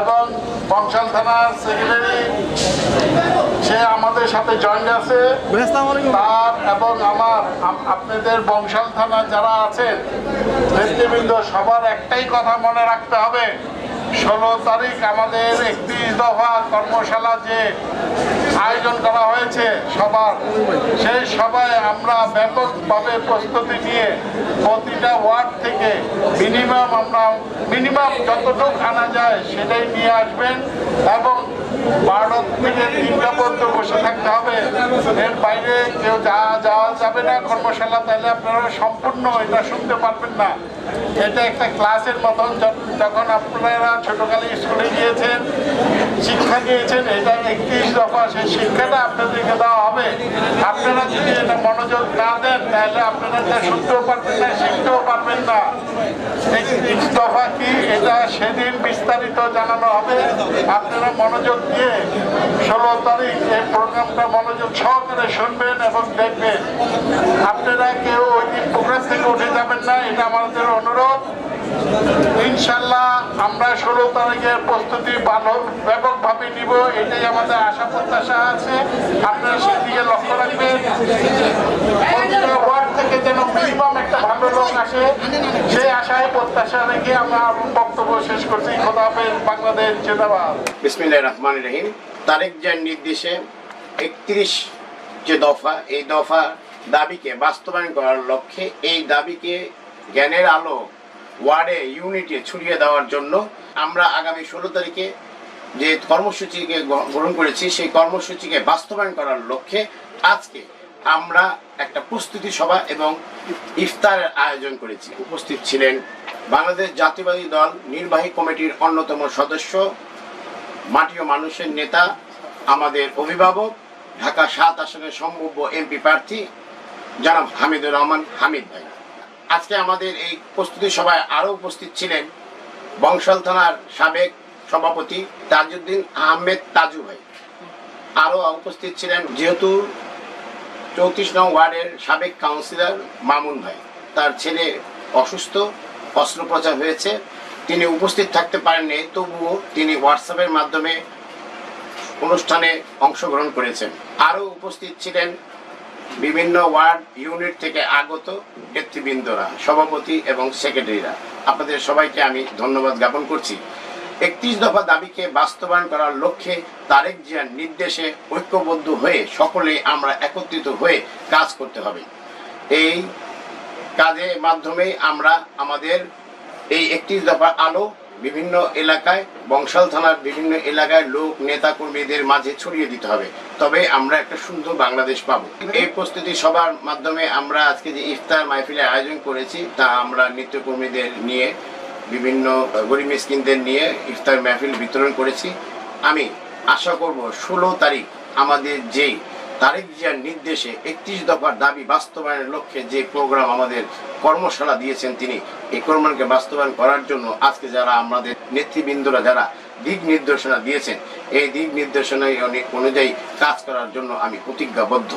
এবং বংশাল থানার সেক্রেটারি সে আমাদের সাথে জয়েন্ট আছে। তার এবং আমার আপনাদের বংশাল থানা যারা আছেন নেতৃবৃন্দ সবার একটাই কথা মনে রাখতে হবে। ষোলো তারিখ আমাদের একত্রিশ দফা কর্মশালা যে আয়োজন করা হয়েছে সবার সেই সভায় আমরা ব্যাপকভাবে প্রস্তুতি নিয়ে প্রতিটা ওয়ার্ড থেকে মিনিমাম আমরা, মিনিমাম যতটুকু আনা যায় সেটাই নিয়ে আসবেন এবং বারোটা থেকে তিনটা পর্যন্ত বসে থাকতে হবে। এর বাইরে কেউ যাওয়া যাওয়া যাবে না কর্মশালা, তাহলে আপনারা সম্পূর্ণ এটা শুনতে পারবেন না। এটা একটা ক্লাসের মতন যখন আপনারা ছোটকালে স্কুলে গিয়েছেন, শিক্ষা দিয়েছেন এটা একত্রিশ দফা সেই শিক্ষাটা আপনাদেরকে দেওয়া হবে। আপনারা যদি এটা মনোযোগ না দেন, তাহলে আপনারা এটা শুনতেও পারবেন না, শিখতেও পারবেন না। দফা কি? এটা সেদিন বিস্তারিত জানানো হবে। আপনারা মনোযোগ দিয়ে ষোলো তারিখ এই প্রোগ্রামটা মনোযোগ সহকারে শুনবেন এবং দেখবেন। আপনারা কেউ ওই দিন প্রোগ্রাম থেকে উঠে যাবেন না, এটা আমাদের অনুরোধ। ইনশাল্লাহ আমরা ষোলো তারিখের প্রস্তুতি ব্যাপকভাবে নিব, এটাই আমাদের আশা প্রত্যাশা আছে। আপনারা সেদিকে লক্ষ্য রাখবেন। থেকে যেন মিনিমাম একটা ভালো লোক আসে সেই আশায় প্রত্যাশা রেখে আমরা বক্তব্য শেষ করছি। বাংলাদেশ জিন্দাবাদ। বিসমিল্লাহ রহমান রহিম। তারেক জিয়ার নির্দেশে একত্রিশ যে দফা, এই দফা দাবিকে বাস্তবায়ন করার লক্ষ্যে এই দাবিকে জ্ঞানের আলো ওয়ার্ডে, ইউনিটে ছড়িয়ে দেওয়ার জন্য আমরা আগামী ষোলো তারিখে যে কর্মসূচিকে গ্রহণ করেছি, সেই কর্মসূচিকে বাস্তবায়ন করার লক্ষ্যে আজকে আমরা একটা প্রস্তুতি সভা এবং ইফতারের আয়োজন করেছি। উপস্থিত ছিলেন বাংলাদেশ জাতীয়বাদী দল নির্বাহী কমিটির অন্যতম সদস্য মাটি ও মানুষের নেতা, আমাদের অভিভাবক, ঢাকা সাত আসনের সম্ভাব্য এমপি প্রার্থী, জনাব হামিদুর রহমান হামিদ ভাই। আজকে আমাদের এই প্রস্তুতি সভায় আরও উপস্থিত ছিলেন বংশাল থানার সাবেক সভাপতি তাজউদ্দিন আহমেদ তাজু ভাই। আরও উপস্থিত ছিলেন যেহেতু চৌত্রিশ নং ওয়ার্ডের সাবেক কাউন্সিলর মামুন ভাই। তার ছেলে অসুস্থ, অস্ত্রোপচার হয়েছে। তিনি উপস্থিত থাকতে পারেননি, তবুও তিনি হোয়াটসঅ্যাপের মাধ্যমে অনুষ্ঠানে অংশগ্রহণ করেছেন। আরও উপস্থিত ছিলেন বিভিন্ন ওয়ার্ড ইউনিট থেকে আগত নেতৃবৃন্দরা, সভাপতি এবং সেক্রেটারিরা। আপনাদের সবাইকে আমি ধন্যবাদ জ্ঞাপন করছি। একত্রিশ দফা দাবিকে বাস্তবায়ন করার লক্ষ্যে তারেক জিয়ার নির্দেশে ঐক্যবদ্ধ হয়ে সকলে আমরা একত্রিত হয়ে কাজ করতে হবে। এই কাজের মাধ্যমে আমরা আমাদের এই একত্রিশ দফার আলো বিভিন্ন এলাকায়, বংশাল থানার বিভিন্ন এলাকায় লোক নেতা কর্মীদের মাঝে ছড়িয়ে দিতে হবে। তবে আমরা একটা সুন্দর বাংলাদেশ পাবো। এই প্রস্তুতি সবার মাধ্যমে আমরা আজকে যে ইফতার মাহফিলের আয়োজন করেছি, তা আমরা নিত্যকর্মীদের নিয়ে, বিভিন্ন গরিব মিসকিনদের নিয়ে ইফতার মাহফিল বিতরণ করেছি। আমি আশা করব ষোলো তারিখ আমাদের যেই তারেক জিয়ার নির্দেশে একত্রিশ দফার দাবি বাস্তবায়নের লক্ষ্যে যে প্রোগ্রাম আমাদের কর্মশালা দিয়েছেন তিনি, এই কর্মকে বাস্তবায়ন করার জন্য আজকে যারা আমাদের নেতৃবৃন্দরা যারা দিক নির্দেশনা দিয়েছেন, এই দিক নির্দেশনা অনুযায়ী কাজ করার জন্য আমি প্রতিজ্ঞাবদ্ধ।